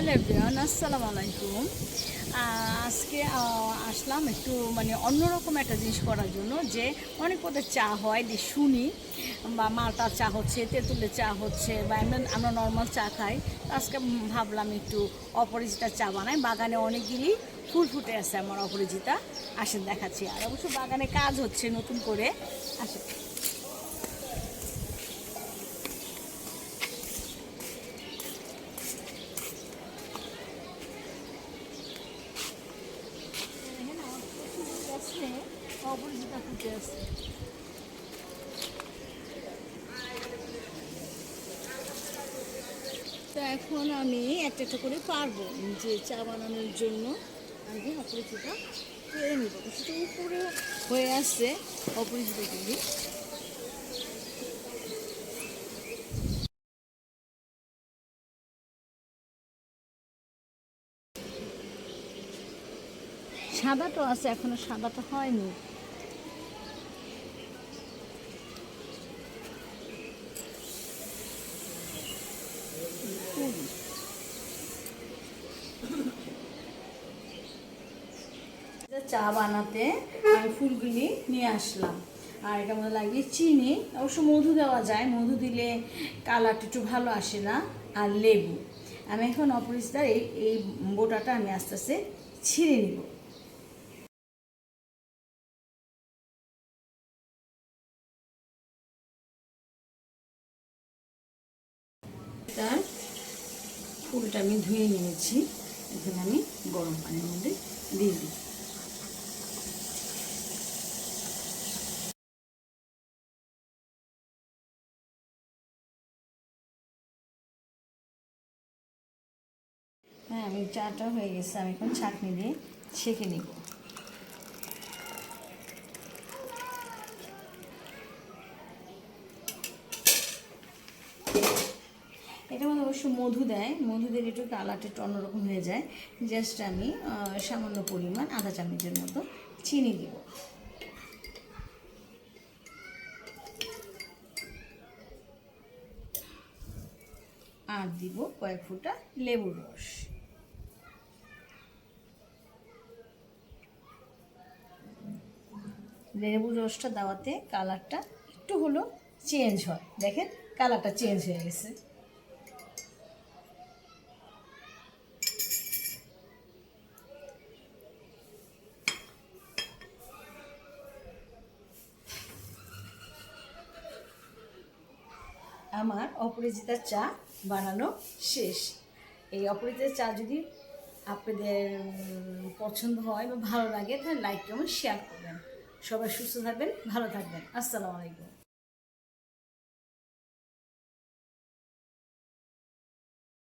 Hello everyone, আসসালামু আলাইকুম। আজকে আসলাম একটু মানে অন্যরকম একটা জিনিস করার জন্য যে অনেক পদের চা হয়, যে শুনি, বা মালটার চা হচ্ছে, তেঁতুলের চা হচ্ছে, বা এমনি আমরা নর্মাল চা খাই। আজকে ভাবলাম একটু অপরিচিতা চা বানাই। বাগানে অনেকগুলি ফুল ফুটে আছে আমার অপরিচিতা। আসেন দেখাচ্ছি আর। অবশ্য বাগানে কাজ হচ্ছে নতুন করে। আসেন। গাছে অপরিচিতা ফুটে তো এখন আমি একটা একটা করে পারব যে চা বানানোর জন্য আগে অপরিচিতা কেড়ে নেব। সেটা উপরে হয়ে আসছে অপরিচিতাগুলি সাদাটা আছে, এখনও সাদাটা হয়নি। চা বানাতে আমি ফুলগুলি নিয়ে আসলাম। আর এটার মধ্যে লাগবে চিনি, অবশ্য মধু দেওয়া যায়, মধু দিলে কালারটা একটু ভালো আসে না, আর লেবু। আমি এখন অপরিষ্কার এই এই বোটাটা আমি আস্তে আস্তে ছিঁড়ে নিব। তার ফুলটা আমি ধুয়ে নিয়েছি। এখানে আমি গরম পানির মধ্যে দিয়ে দিই। হ্যাঁ আমি চাটা হয়ে গেছে, আমি এখন ছাঁকনি দিয়ে ছেঁকে নিব। এটার মধ্যে অবশ্য মধু দেয়। মধু দিলে একটু কালারটা একটু অন্যরকম হয়ে যায়। জাস্ট আমি সামান্য পরিমাণ আধা চামচের মতো চিনি দিব। আর দিব কয়েক ফুটা লেবুর রস। লেবুর রসটা দেওয়াতে কালারটা একটু হলো চেঞ্জ হয়। দেখেন, কালারটা চেঞ্জ হয়ে গেছে। আমার অপরাজিতা চা বানানো শেষ। এই অপরাজিতা চা যদি আপনাদের পছন্দ হয় বা ভালো লাগে, তাহলে লাইক কমেন্ট শেয়ার করবেন। সবাই সুস্থ থাকবেন, ভালো থাকবেন। আসসালামু আলাইকুম।